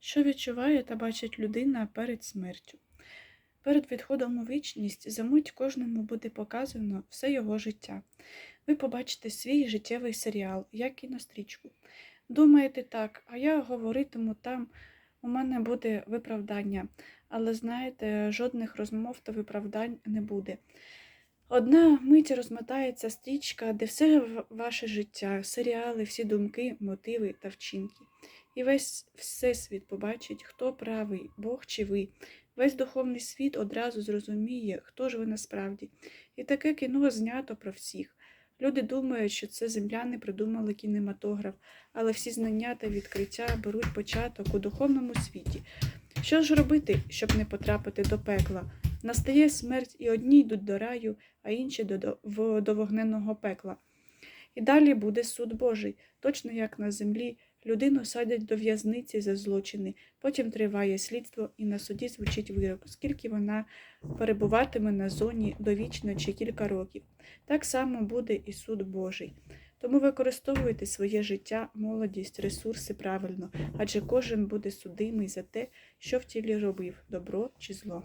Що відчуває та бачить людина перед смертю? Перед відходом у вічність за мить кожному буде показано все його життя. Ви побачите свій життєвий серіал, як кінострічку. Думаєте так, а я говоритиму там, у мене буде виправдання, але знаєте, жодних розмов та виправдань не буде. Одна мить розмотається стрічка, де все ваше життя, серіали, всі думки, мотиви та вчинки. І весь всесвіт побачить, хто правий, Бог чи ви. Весь духовний світ одразу зрозуміє, хто ж ви насправді. І таке кіно знято про всіх. Люди думають, що це земляни придумали кінематограф, але всі знання та відкриття беруть початок у духовному світі. Що ж робити, щоб не потрапити до пекла? Настає смерть, і одні йдуть до раю, а інші до, в- до вогненного пекла. І далі буде суд Божий, точно як на землі. Людину садять до в'язниці за злочини, потім триває слідство, і на суді звучить вирок, скільки вона перебуватиме на зоні довічно чи кілька років. Так само буде і суд Божий. Тому використовуйте своє життя, молодість, ресурси правильно, адже кожен буде судимий за те, що в тілі робив добро чи зло.